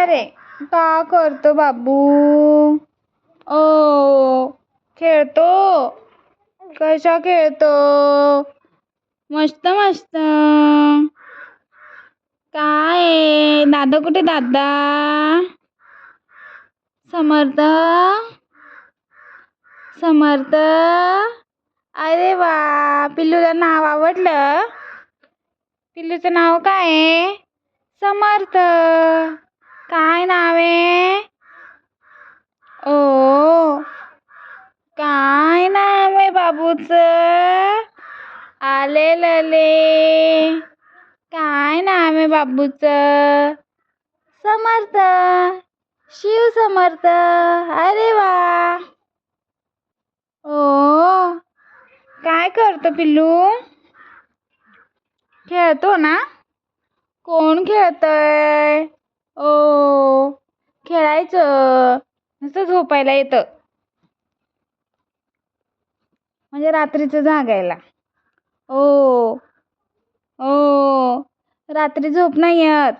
अरे का करतो बाबू? ओ खेळतो. कशा खेळतो? मस्त मस्त. काय आहे? दादा कुठे दादा? समर्थ? समर्थ? अरे वा पिल्लूला नाव आवडलं. पिल्लूचं नाव काय आहे समर्थ. काय नाव आहे? ओ काय नाव आहे बाबूचं? आले लले. काय नाव आहे बाबूचं? समर्थ. शिव समर्थ. अरे वा. ओ काय करतो पिल्लू? खेळतो ना? कोण खेळतय? ओ खेळायचं नुसतं झोपायला येतं. म्हणजे रात्रीचं जागायला. ओ ओ रात्री झोप नाही येत.